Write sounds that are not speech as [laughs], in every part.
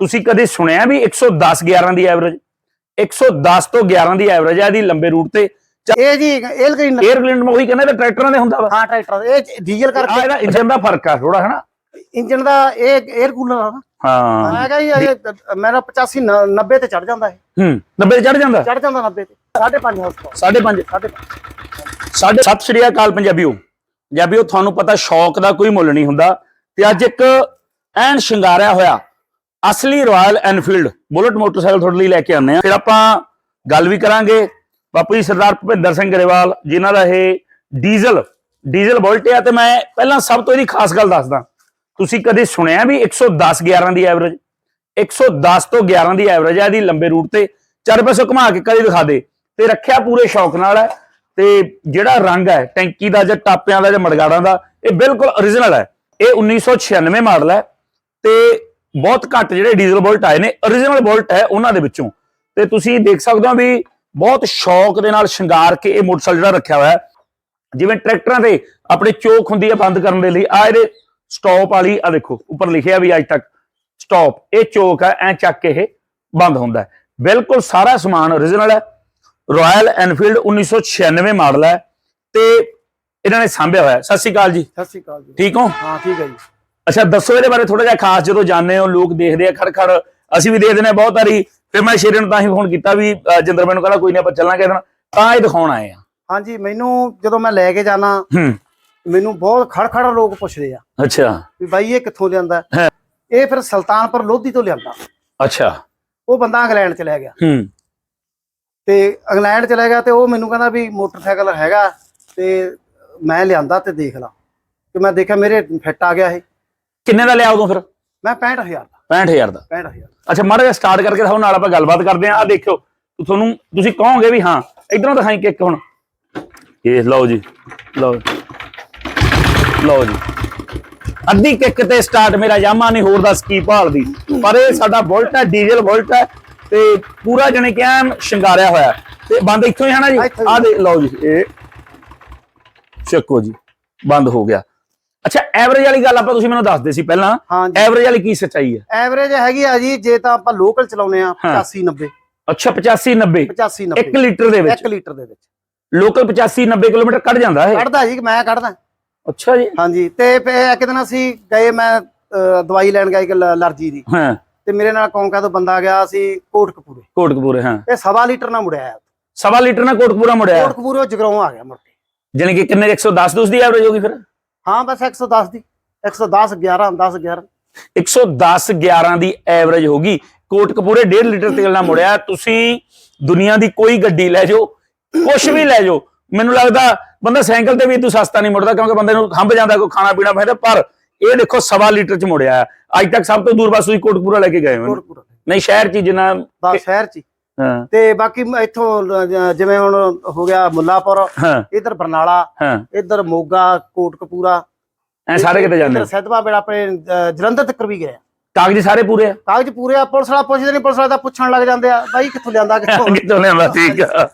ਤੁਸੀਂ ਕਦੇ ਸੁਣਿਆ ਵੀ 110 11 ਦੀ ਐਵਰੇਜ 110 ਤੋਂ 11 ਦੀ ਐਵਰੇਜ ਹੈ ਇਹਦੀ ਲੰਬੇ ਰੂਟ ਤੇ। ਇਹ ਜੀ ਏਲ ਗ੍ਰੀਨ 에ਅਰ ਗਲਿੰਡ ਮੈਂ ਉਹੀ ਕਹਿੰਦਾ ਟਰੈਕਟਰਾਂ ਦੇ ਹੁੰਦਾ ਵਾ। ਹਾਂ ਟਰੈਕਟਰ ਇਹ ਡੀਜ਼ਲ ਆ ਕਰਕੇ ਇਹਦਾ ਇੰਜਨ ਦਾ ਫ਼ਰਕ ਆ ਥੋੜਾ ਹਨਾ? ਇੰਜਨ ਦਾ ਇਹ 에ਅਰ ਕੂਲਰ ਆ ਹਾਂ। ਮੈਂ ਕਿਹਾ ਜੀ ਇਹ ਮੇਰਾ 85 ਨ- 90 ਤੇ ਚੜ ਜਾਂਦਾ ਇਹ। ਹੂੰ 90 ਤੇ ਚੜ ਜਾਂਦਾ? ਚੜ ਜਾਂਦਾ 90 ਤੇ। 5.5 ਹਾਊਸ 5.5 5.5 ਸਾਡੇ ਸਤਿ ਸ਼੍ਰੀ ਅਕਾਲ ਪੰਜਾਬੀਓ। ਪੰਜਾਬੀਓ ਤੁਹਾਨੂੰ ਪਤਾ ਸ਼ੌਕ ਦਾ ਕੋਈ ਮੁੱਲ ਨਹੀਂ ਹੁੰਦਾ। ਤੇ ਅੱਜ ਇੱਕ ਐਨ ਸ਼ਿੰਗਾਰਿਆ ਹੋਇਆ। ਅਸਲੀ ਰਾਇਲ ਐਨਫੀਲਡ ਬੁਲਟ ਮੋਟਰਸਾਈਕਲ ਤੁਹਾਡੇ ਲਈ ਲੈ ਕੇ ਆਉਂਦੇ ਆ ਫਿਰ ਆਪਾਂ ਗੱਲ ਵੀ ਕਰਾਂਗੇ ਬਾਪੂ ਜੀ ਸਰਦਾਰ ਭੁਪਿੰਦਰ ਸਿੰਘ ਗਰੇਵਾਲ, ਜਿਨ੍ਹਾਂ ਦਾ ਇਹ ਡੀਜ਼ਲ ਡੀਜ਼ਲ ਬੁਲਟ ਆ ਤੇ ਮੈਂ ਪਹਿਲਾਂ ਸਭ ਤੋਂ ਇਹਦੀ ਖਾਸ ਗੱਲ ਦੱਸਦਾ। ਤੁਸੀਂ ਕਦੇ ਸੁਣਿਆ ਵੀ 110 11 ਦੀ ਐਵਰੇਜ 110 ਤੋਂ 11 ਦੀ ਐਵਰੇਜ ਹੈ ਇਹਦੀ ਲੰਬੇ ਰੂਟ ਤੇ। ਚਾਰੇ ਪਾਸੇ ਘੁਮਾ ਕੇ ਕਦੇ ਦਿਖਾ ਦੇ। ਤੇ ਰੱਖਿਆ ਪੂਰੇ ਸ਼ੌਕ ਨਾਲ ਹੈ। ਤੇ ਜਿਹੜਾ ਰੰਗ ਹੈ, ਟੈਂਕੀ ਦਾ ਜਾਂ ਟਾਪਿਆਂ ਦਾ ਜਾਂ ਮੜਗਾੜਾਂ ਦਾ, ਇਹ ਬਿਲਕੁਲ origignal ਹੈ। ਇਹ 1996 ਮਾਡਲ ਹੈ। ਤੇ ਬਹੁਤ ਘੱਟ ਜਿਹੜੇ ਡੀਜ਼ਲ ਬੁਲਟ ਆਏ ਨੇ origignal ਬੁਲਟ ਹੈ ਉਹਨਾਂ ਦੇ ਵਿੱਚੋਂ। ਤੇ ਤੁਸੀਂ ਦੇਖ ਸਕਦੇ ਹੋ ਵੀ ਬਹੁਤ ਸ਼ੌਕ ਦੇ ਨਾਲ ਸ਼ਿੰਗਾਰ ਕੇ ਇਹ ਮੋਟਰਸਾਈਕਲ ਜਿਹੜਾ ਰੱਖਿਆ ਹੋਇਆ ਹੈ। ਜਿਵੇਂ ਟਰੈਕਟਰਾਂ ਤੇ ਆਪਣੇ ਚੋਕ ਹੁੰਦੀ ਹੈ ਬੰਦ ਕਰਨ ਦੇ ਲਈ ਆ ਇਹਦੇ ਸਟਾਪ ਵਾਲੀ ਆ ਦੇਖੋ ਉੱਪਰ ਲਿਖਿਆ ਵੀ ਅੱਜ ਤੱਕ ਸਟਾਪ ਇਹ ਚੋਕ ਹੈ ਐ ਚੱਕ ਕੇ ਇਹ ਬੰਦ ਹੁੰਦਾ ਹੈ। ਬਿਲਕੁਲ ਸਾਰਾ ਸਮਾਨ origignal ਹੈ ਰਾਇਲ ਐਨਫੀਲਡ 1996 ਮਾਡਲ ਹੈ ਤੇ ਇਹਨਾਂ ਨੇ ਸਾਂਭਿਆ ਹੋਇਆ। ਸਤਿ ਸ਼੍ਰੀ ਅਕਾਲ ਜੀ। ਸਤਿ ਸ਼੍ਰੀ ਅਕਾਲ ਜੀ। ਠੀਕ ਹੋ? ਹਾਂ ਠੀਕ ਹੈ ਜੀ। ਅੱਛਾ ਦੱਸੋ ਇਹਦੇ ਬਾਰੇ ਥੋੜਾ ਜਿਹਾ ਖਾਸ ਜਦੋਂ ਜਾਣਦੇ ਹੋ ਲੋਕ ਦੇਖਦੇ ਆ ਖੜ ਖੜ ਅਸੀਂ ਵੀ ਦੇਖਦੇ ਨੇ ਬਹੁਤ ਵਾਰੀ ਫਿਰ ਮੈਂ ਸ਼ੇਰੇ ਨੂੰ ਤਾਂ ਹੀ ਫੋਨ ਕੀਤਾ ਵੀ ਜਿੰਦਰ ਮੈਨੂੰ ਕਹਿੰਦਾ ਕੋਈ ਨਾ ਆਪਾਂ ਚੱਲਾਂਗੇ ਇਹਦੇ ਤਾਂ ਇਹ ਦਿਖਾਉਣ ਆਏ ਆ। ਹਾਂਜੀ ਮੈਨੂੰ ਜਦੋਂ ਮੈਂ ਲੈ ਕੇ ਜਾਣਾ ਮੈਨੂੰ ਬਹੁਤ ਖੜਖੜ ਲੋਕ ਪੁੱਛਦੇ ਆ। ਅੱਛਾ। ਵੀ ਬਾਈ ਇਹ ਕਿੱਥੋਂ ਲਿਆਂਦਾ। ਇਹ ਫਿਰ ਸੁਲਤਾਨਪੁਰ ਲੋਧੀ ਤੋਂ ਲਿਆਂਦਾ। ਅੱਛਾ। ਉਹ ਬੰਦਾ ਇੰਗਲੈਂਡ ਚ ਲੈ ਗਿਆ। ਹੂੰ। ਤੇ ਇੰਗਲੈਂਡ ਚਲਾ ਗਿਆ ਤੇ ਉਹ ਮੈਨੂੰ ਕਹਿੰਦਾ ਵੀ ਮੋਟਰਸਾਈਕਲ ਹੈਗਾ ਤੇ ਮੈਂ ਲਿਆਂਦਾ ਤੇ ਦੇਖ ਲਾ। ਤੇ ਮੈਂ ਦੇਖਿਆ ਮੇਰੇ ਫਿੱਟ ਆ ਗਿਆ ਇਹ। ਕਿੰਨੇ ਦਾ ਲਿਆ ਉਦੋਂ ਫਿਰ? ਮੈਂ 65000 ਦਾ। 65000 ਦਾ। 65000 ਅੱਛਾ ਮਾੜਾ ਜਿਹਾ ਸਟਾਰਟ ਕਰਕੇ ਦਿਖਾਓ ਨਾਲ ਆਪਾਂ ਗੱਲਬਾਤ ਕਰਦੇ ਆਂ ਆ ਦੇਖਿਓ ਤੁਹਾਨੂੰ ਤੁਸੀਂ ਕਹੋਗੇ ਵੀ ਹਾਂ ਇਧਰੋਂ ਦਿਖਾਈ ਕਿੱਕ ਹੁਣ। ਇਹ ਲਓ ਜੀ ਲਓ ਲਓ ਜੀ। ਅੱਧੀ ਕਿੱਕ ਤੇ ਸਟਾਰਟ ਮੇਰਾ ਯਾਮਾ ਨਹੀਂ ਹੋਰ ਦੱਸ ਕੀ ਭਾਲਦੀ। ਪਰ ਇਹ ਸਾਡਾ ਬੁਲਟ ਹੈ ਡੀਜ਼ਲ ਬੁਲਟ ਹੈ ਤੇ ਪੂਰਾ ਜਣੇ ਕਿ ਸ਼ਿੰਗਾਰਿਆ ਹੋਇਆ। ਤੇ ਬੰਦ ਇੱਥੋਂ ਹੀ ਹੈ ਨਾ ਜੀ। ਆ ਦੇ ਲਓ ਜੀ ਇਹ। ਚੱਕੋ ਜੀ ਬੰਦ ਹੋ ਗਿਆ। ਅੱਛਾ ਐਵਰੇਜ ਵਾਲੀ ਗੱਲ ਆਪਾਂ ਤੁਸੀਂ ਮੈਨੂੰ ਦੱਸਦੇ ਸੀ ਪਹਿਲਾਂ। ਐਵਰੇਜ ਵਾਲੀ ਕੀ ਸੱਚਾਈ ਹੈ? ਐਵਰੇਜ ਹੈਗੀ ਆ ਜੀ ਜੇ ਤਾਂ ਆਪਾਂ ਲੋਕਲ ਚਲਾਉਨੇ ਆ ਹਾਂ। 85 90 ਅੱਛਾ 85 90 85 1 90 ਲੀਟਰ ਦੇ ਵਿੱਚ। 1 ਲੀਟਰ ਦੇ ਵਿੱਚ। ਲੋਕਲ 85 90 ਕਿਲੋਮੀਟਰ ਕੱਢ ਜਾਂਦਾ ਹੈ ਕੱਢਦਾ ਜੀ ਮੈਂ ਕੱਢਦਾ। ਅੱਛਾ ਜੀ। ਹਾਂਜੀ ਤੇ ਇੱਕ ਦਿਨ ਅਸੀਂ ਗਏ ਮੈਂ ਦਵਾਈ ਲੈਣ ਗਿਆ ਇੱਕ ਅਲਰਜੀ ਦੀ। ਹਾਂ। ਤੇ ਮੇਰੇ ਨਾਲ ਕੌਂਕਾ ਤੋਂ ਬੰਦਾ ਗਿਆ ਸੀ ਕੋਟਕਪੂਰੇ। ਕੋਟਕਪੂਰੇ ਹਾਂ। ਇਹ ਸਵਾ ਲੀਟਰ ਨਾਲ ਮੁੜਿਆ ਸਵਾ ਲੀਟਰ ਨਾਲ ਕੋਟਕਪੂਰਾ ਮੁੜਿਆ ਕੋਟਕਪੂਰੇ ਜਗਰਾਉਂ ਆ ਗਿਆ ਮੁੜ ਕੇ। ਜਾਨੀ ਕਿ ਕਿੰਨੇ 110 ਦੂਸ ਦੀ ਐਵਰੇਜ ਹੋਗੀ ਫਿਰ? ਹਾਂ ਬਸ 110 ਦੀ 110 11 10 11 110 11 ਦੀ ਐਵਰੇਜ ਹੋਗੀ ਕੋਟਕਪੂਰੇ 1.5 ਲੀਟਰ ਤੇਲ ਨਾਲ ਮੁੜਿਆ। ਤੁਸੀਂ ਦੁਨੀਆ ਦੀ ਕੋਈ ਗੱਡੀ ਲੈ ਜਾਓ ਕੁਛ ਵੀ ਲੈ ਜਾਓ। ਮੈਨੂੰ ਲੱਗਦਾ ਬੰਦਾ ਸਾਈਕਲ ਤੇ ਵੀ ਤੂੰ ਸਸਤਾ ਨਹੀਂ ਮੁੜਦਾ ਕਿਉਂਕਿ ਬੰਦੇ ਨੂੰ ਹੰਬ ਜਾਂਦਾ ਕੋਈ ਖਾਣਾ ਪੀਣਾ ਪੈਂਦਾ ਪਰ ਇਹ ਦੇਖੋ ਸਵਾ ਲੀਟਰ ਚ ਮੁੜਿਆ। ਹੈ। ਅੱਜ ਤੱਕ ਸਭ ਤੋਂ ਦੂਰ ਬਸ ਤੁਸੀਂ ਕੋਟਕਪੂਰਾ ਲੈ ਕੇ ਗਏ ਹੋ। ਨਹੀਂ ਸ਼ਹਿਰ ਚ ਹੀ ਜਿੰਨਾ ਦਾ ਸ਼ਹਿਰ ਚ ਹੀ। ਹਾਂ। ਤੇ ਬਾਕੀ ਇੱਥੋਂ ਜਿਵੇਂ ਹੁਣ ਹੋ ਗਿਆ ਮੁੱਲਾਪੁਰ ਇਧਰ ਬਰਨਾਲਾ ਇਧਰ ਮੋਗਾ ਕੋਟਕਪੂਰਾ। ਐ ਸਾਰੇ ਕਿਤੇ ਜਾਂਦੇ ਸੈਦਵਾ ਬੇੜਾ ਆਪਣੇ ਜਲੰਧਰ ਤੱਕ ਵੀ ਗਏ। ਕਾਗਜ਼ ਸਾਰੇ ਪੂਰੇ ਆ? ਕਾਗਜ਼ ਪੂਰੇ ਆ ਪੁਲਿਸ ਵਾਲਾ ਪੁੱਛਦੇ ਨਹੀਂ ਪੁਲਿਸ ਵਾਲਾ ਤਾਂ ਪੁੱਛਣ ਲੱਗ ਜਾਂਦੇ ਆ ਬਾਈ ਕਿੱਥੋਂ ਲਿਆਂਦਾ ਕਿੱਥੋਂ [laughs] ਲਿਆਂਦਾ ਠੀਕ ਆ।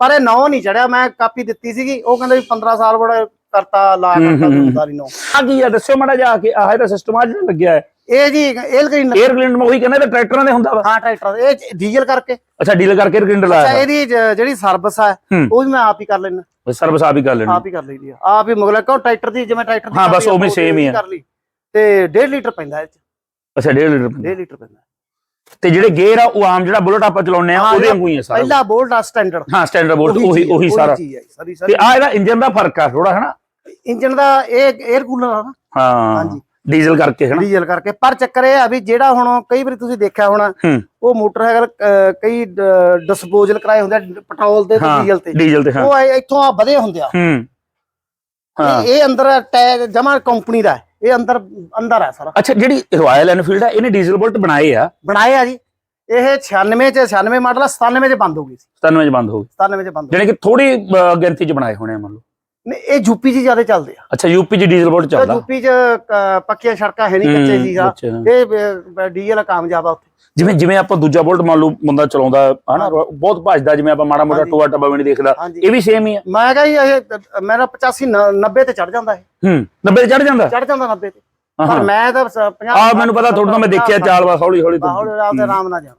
ਪਰ ਇਹ ਨੌ ਨਹੀਂ ਚੜਿਆ ਮੈਂ ਕਾਪੀ ਦਿੱਤੀ ਸੀਗੀ ਉਹ ਕਹਿੰਦੇ ਵੀ 15 ਸਾਲ ਬੜਾ ਕਰਤਾ ਲਾ ਕਰਤਾ। ਦੁਕਾਨਦਾਰੀ ਨੌ। ਆ ਕੀ ਆ ਦੱਸਿਓ ਮੜਾ ਜਾ ਕੇ ਆਹ ਇਹਦਾ ਸਿਸਟਮ ਆ ਜਿਹੜਾ ਲੱਗਿਆ ਹੈ। ਇਹ ਜੀ 에ਅਰ ਕਲੀਨਰ 에ਅਰ ਕਲੀਨਰ ਮੈਂ ਉਹੀ ਕਹਿੰਦਾ ਇਹ ਟਰੈਕਟਰਾਂ ਦੇ ਹੁੰਦਾ ਵਾ। ਹਾਂ ਟਰੈਕਟਰ ਇਹ ਡੀਜ਼ਲ ਕਰਕੇ। ਅੱਛਾ ਡੀਲ ਕਰਕੇ ਕਲੀਨਰ ਅੱਛਾ ਇਹਦੀ ਜਿਹੜੀ ਸਰਵਿਸ ਆ ਉਹ ਵੀ ਮੈਂ ਆਪ ਹੀ ਕਰ ਲੈਣਾ ਸਰਵਿਸ ਆਪ ਹੀ ਕਰ ਲੈਣੀ ਆਪ ਹੀ ਕਰ ਲਈਦੀ ਆ। ਆਪ ਹੀ ਮੁਗਲਾ ਕਹੋ ਟਰੈਕਟਰ ਦੀ ਜਿਵੇਂ ਟਰੈਕਟਰ ਹਾਂ, ਬਸ ਕਰਦੀ ਆ, ਉਵੇਂ ਹੀ ਆ। ਕਰ ਲਈ। ਤੇ 1.5 ਲੀਟਰ ਪੈਂਦਾ ਇਹ ਚ। ਅੱਛਾ 1.5 ਲੀਟਰ 1.5 ਲੀਟਰ ਪੈਂਦਾ। ਤੇ ਜਿਹੜੇ ਗੇਅਰ ਆ ਉਹ ਆਮ ਜਿਹੜਾ ਬੁਲਟ ਆਪਾਂ ਚਲਾਉਂਦੇ ਆ ਉਹਦੇ ਵਾਂਗੂ ਹੀ ਆ ਸਾਰਾ। ਪਹਿਲਾ ਬੋਲਟ ਆ ਸਟੈਂਡਰਡ ਹਾਂ ਸਟੈਂਡਰਡ ਬੁਲਟ ਉਹੀ ਉਹੀ ਸਾਰਾ। ਤੇ ਆ ਇਹਦਾ ਇੰਜਨ ਦਾ ਫ਼ਰਕ ਆ ਥੋੜਾ ਹਨਾ? ਇੰਜਨ ਦਾ ਇਹ 에ਅਰ ਕੂਲਰ ਆ ਨਾ। ਹਾਂ। ਹਾਂਜੀ। ਡੀਜ਼ਲ ਕਰਕੇ ਹਨਾ? ਡੀਜ਼ਲ ਕਰਕੇ। ਪਰ ਚੱਕਰ ਇਹ ਆ ਵੀ ਜਿਹੜਾ ਹੁਣ ਕਈ ਵਾਰੀ ਤੁਸੀਂ ਦੇਖਿਆ ਹੋਣਾ ਉਹ ਮੋਟਰਸਾਈਕਲ ਕਈ ਡਿਸਪੋਜ਼ਲ ਕਰਾਏ ਹੁੰਦੇ ਆ ਪੈਟਰੋਲ ਤੇ ਡੀਜ਼ਲ ਤੇ। ਡੀਜ਼ਲ ਤੇ ਉਹ ਇੱਥੋਂ ਆ ਵਧੇ ਹੁੰਦੇ ਆ। ਹੂੰ। ਇਹ ਅੰਦਰ ਟੈਗ ਜਮਾ ਕੰਪਨੀ ਦਾ। ਇਹ ਅੰਦਰ ਅੰਦਰ ਹੈ ਸਾਰਾ। ਅੱਛਾ ਜਿਹੜੀ ਰਾਇਲ ਐਨਫੀਲਡ ਆ ਇਹਨੇ ਡੀਜ਼ਲ ਬੁਲਟ ਬਣਾਏ ਆ? ਬਣਾਏ ਆ ਜੀ। ਇਹ 96 ਚ 96 ਮਾਡਲ ਆ 97 ਚ ਬੰਦ ਹੋ ਗਈ ਸੀ। 97 ਚ ਬੰਦ ਹੋ ਗਏ 97 ਚ ਬੰਦ ਜਾਣੀ ਕਿ ਥੋੜੀ ਗਿਣਤੀ ਚ ਬਣਾਏ ਹੋਣੇ ਆ ਮੰਨ ਲਓ। ਗਈ ਨਹੀਂ, ਇਹ ਯੂਪੀ ਚ ਜ਼ਿਆਦਾ ਚੱਲਦੇ ਆ। ਅੱਛਾ ਯੂਪੀ ਚ ਡੀਜ਼ਲ ਬੁਲਟ ਤੇ ਚੱਲਦਾ। ਯੂਪੀ ਚ ਪੱਕੀਆਂ ਸੜਕਾਂ ਹੈ ਨਹੀਂ ਕੱਚੇ ਸੀਗਾ। ਅੱਛਾ। ਇਹ ਡੀਜ਼ਲ ਕਾਮਯਾਬ ਆ ਉੱਥੇ। ਜਿਵੇਂ ਜਿਵੇਂ ਆਪਾਂ ਦੂਜਾ ਬੁਲਟ ਮੰਨ ਲਓ ਬੰਦਾ ਚਲਾਉਂਦਾ ਹਨਾ ਬਹੁਤ ਭੱਜਦਾ ਜਿਵੇਂ ਆਪਾਂ ਮਾੜਾ ਮੋਟਾ ਹਾਂਜੀ। ਟੋਆ ਟੱਬਾ ਵੀ ਨਹੀਂ ਦੇਖਦਾ ਹਾਂਜੀ। ਇਹ ਵੀ ਸੇਮ ਹੀ ਆ। ਮੈਂ ਕਹਾਂ ਜੀ ਇਹ ਮੇਰਾ 85 ਨ- 90 ਤੇ ਚੜ ਜਾਂਦਾ ਹੈ ਹੂੰ 90 ਤੇ ਚੜ ਜਾਂਦਾ? ਚੜ ਜਾਂਦਾ 90 ਤੇ। ਪਰ ਹਾਂ। ਮੈਂ ਤਾਂ 50 ਆ ਮੈਨੂੰ ਪਤਾ ਤੁਹਾਡੇ ਨਾਲ ਮੈਂ ਦੇਖਿਆ ਚਾਲ ਬਸ ਹੌਲੀ ਹੌਲੀ ਤੋਂ ਹੌਲੀ ਰਾਤ ਆਰਾਮ ਨਾਲ ਜਾਣਾ।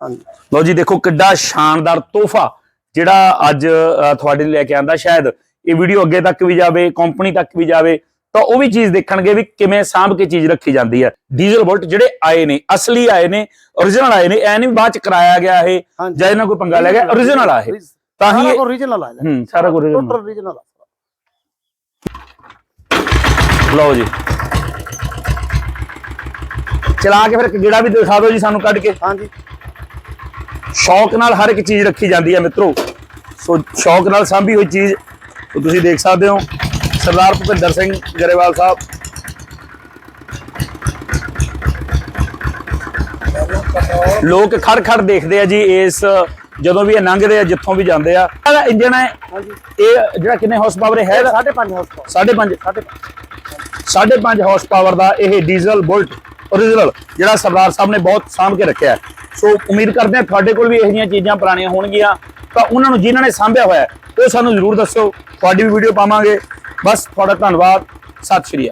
ਹਾਂਜੀ। ਲਓ ਜੀ ਦੇਖੋ ਕਿੱਡਾ ਸ਼ਾਨਦਾਰ ਤੋਹਫਾ ਜਿਹੜਾ ਅੱਜ ਅ, ਤੁਹਾਡੇ ਲਈ ਲੈ ਕੇ ਆਂਦਾ ਸ਼ਾਇਦ ਇਹ ਵੀਡੀਓ ਅੱਗੇ ਤੱਕ ਵੀ ਜਾਵੇ ਕੰਪਨੀ ਤੱਕ ਵੀ ਜਾਵੇ ਤਾਂ ਉਹ ਵੀ ਚੀਜ਼ ਦੇਖਣਗੇ ਵੀ ਕਿਵੇਂ ਸਾਂਭ ਕੇ ਚੀਜ਼ ਰੱਖੀ ਜਾਂਦੀ ਹੈ। ਡੀਜ਼ਲ ਬੁਲਟ ਜਿਹੜੇ ਆਏ ਨੇ ਅਸਲੀ ਆਏ ਨੇ origignal ਆਏ ਨੇ ਐ ਨਹੀਂ ਬਾਅਦ ਚ ਕਰਾਇਆ ਗਿਆ ਇਹ ਜਾਂ ਇਹਨਾਂ ਕੋਈ ਪੰਗਾ ਲੈ ਗਿਆ origignal ਆ ਇਹ। ਤਾਂ ਹੀ ਇਹ- origignal ਆ ਹੂੰ ਸਾਰਾ ਕੁਝ origignal ਲਓ ਜੀ। ਚਲਾ ਕੇ ਫਿਰ ਜਿਹੜਾ ਵੀ ਦਿਖਾ ਦਿਓ ਜੀ ਸਾਨੂੰ ਕੱਢ ਕੇ। ਹਾਂਜੀ। ਸ਼ੌਕ ਨਾਲ ਹਰ ਇੱਕ ਚੀਜ਼ ਰੱਖੀ ਜਾਂਦੀ ਹੈ ਮਿੱਤਰੋ। ਸੋ ਸ਼ੌਕ ਨਾਲ ਸਾਂਭੀ ਹੋਈ ਚੀਜ਼ ਉਹ ਤੁਸੀਂ ਦੇਖ ਸਕਦੇ ਹੋ ਸਰਦਾਰ ਭੁਪਿੰਦਰ ਸਿੰਘ ਗਰੇਵਾਲ ਸਾਹਿਬ। ਲੋਕ ਖੜ ਖੜ ਦੇਖਦੇ ਆ ਜੀ ਇਸ ਜਦੋਂ ਵੀ ਇਹ ਲੰਘਦੇ ਆ ਜਿੱਥੋਂ ਵੀ ਜਾਂਦੇ ਆ। ਇਹਦਾ ਇੰਜਨ ਹੈ ਇਹ ਜਿਹੜਾ ਕਿੰਨੇ ਹਾਰਸ ਪਾਵਰ ਹੈ ਇਹਦਾ 5.5 ਹਾਰਸ ਪਾਵਰ 5.5 5.5 ਹਾਰਸ ਪਾਵਰ ਦਾ ਇਹ ਡੀਜ਼ਲ ਬੁਲਟ origignal ਜਿਹੜਾ ਸਰਦਾਰ ਸਾਹਿਬ ਨੇ ਬਹੁਤ ਸਾਂਭ ਕੇ ਰੱਖਿਆ। ਸੋ ਉਮੀਦ ਕਰਦੇ ਹਾਂ ਤੁਹਾਡੇ ਕੋਲ ਵੀ ਇਹੋ ਜਿਹੀਆਂ ਚੀਜ਼ਾਂ ਪੁਰਾਣੀਆਂ ਹੋਣਗੀਆਂ। ਤਾਂ ਉਹਨਾਂ ਨੂੰ ਜਿਨ੍ਹਾਂ ਨੇ ਸਾਂਭਿਆ ਹੋਇਆ ਉਹ ਸਾਨੂੰ ਜ਼ਰੂਰ ਦੱਸੋ ਤੁਹਾਡੀ ਵੀ ਵੀਡੀਓ ਪਾਵਾਂਗੇ। ਬਸ ਤੁਹਾਡਾ ਧੰਨਵਾਦ। ਸਤਿ ਸ਼੍ਰੀ ਅਕਾਲ।